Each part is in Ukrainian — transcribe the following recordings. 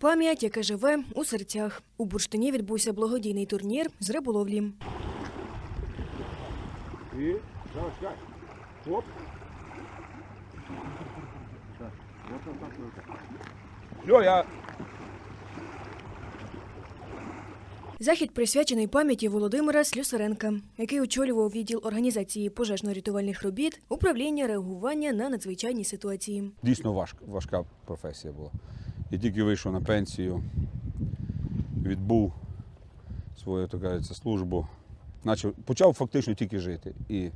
Пам'ять, яка живе у серцях. У бурштині відбувся благодійний турнір з риболовлі. І. Оп. Все, я Захід присвячений пам'яті Володимира Слюсаренка, який очолював відділ організації пожежно-рятувальних робіт, управління реагування на надзвичайні ситуації. дійсно важка, важка професія була. Я тільки вийшов на пенсію, відбув свою так кажеться, службу, почав, почав фактично тільки жити. І,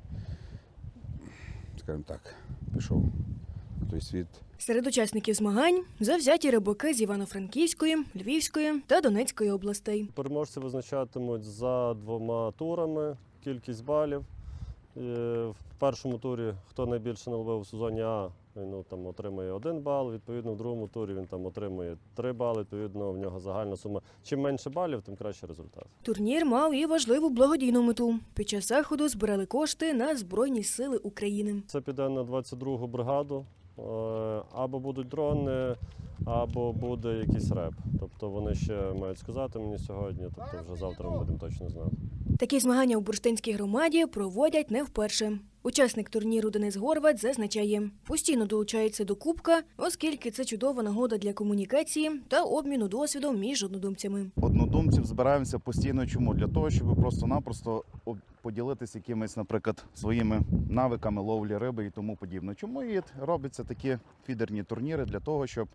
скажімо так, пішов на той світ. Серед учасників змагань завзяті рибаки з Івано-Франківської, Львівської та Донецької областей. Переможці визначатимуть за двома турами кількість балів. Е, В першому турі, хто найбільше наловив у сезоні А, він ну, там, отримує один бал. Відповідно, в другому турі він там отримує три бали. Відповідно, в нього загальна сума. Чим менше балів, тим кращий результат. Турнір мав і важливу благодійну мету. Під час заходу збирали кошти на Збройні Сили України. Це піде на 22-гу бригаду. Е, Або будуть дрони, або буде якийсь реп. Тобто вони ще мають сказати мені сьогодні, тобто вже завтра ми будемо точно знати. Такі змагання у бурштинській громаді проводять не вперше. Учасник турніру Денис Горват зазначає, постійно долучається до кубка, оскільки це чудова нагода для комунікації та обміну досвідом між однодумцями. однодумців збираємося постійно. Чому? Для того, щоб просто-напросто поділитися якимись, наприклад, своїми навиками ловлі риби і тому подібне. Чому і робляться такі фідерні турніри для того, щоб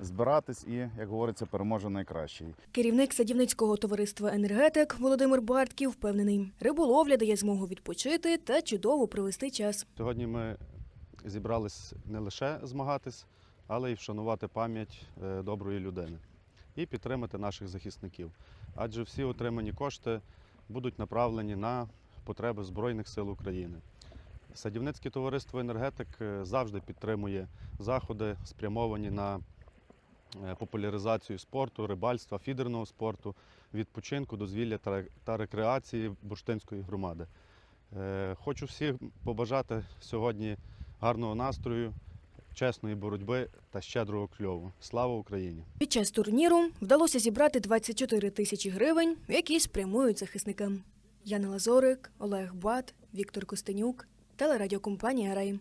збиратись і, як говориться, переможе найкращий. Керівник садівницького товариства енергетик Володимир Бартків впевнений, риболовля дає змогу відпочити та чудово провести час. Сьогодні ми зібрались не лише змагатись, але й вшанувати пам'ять е, доброї людини і підтримати наших захисників. Адже всі отримані кошти будуть направлені на потреби Збройних сил України. Садівницьке товариство енергетик е, завжди підтримує заходи, спрямовані на популяризацію спорту, рибальства, фідерного спорту, відпочинку, дозвілля та- рекреації бурштинської громади. Е, Хочу всім побажати сьогодні гарного настрою, чесної боротьби та щедрого кльову. Слава Україні! Під час турніру вдалося зібрати 24 тисячі гривень, які спрямують захисникам. Яна Лазорик, Олег Бат, Віктор Костенюк, телерадіокомпанія Рай.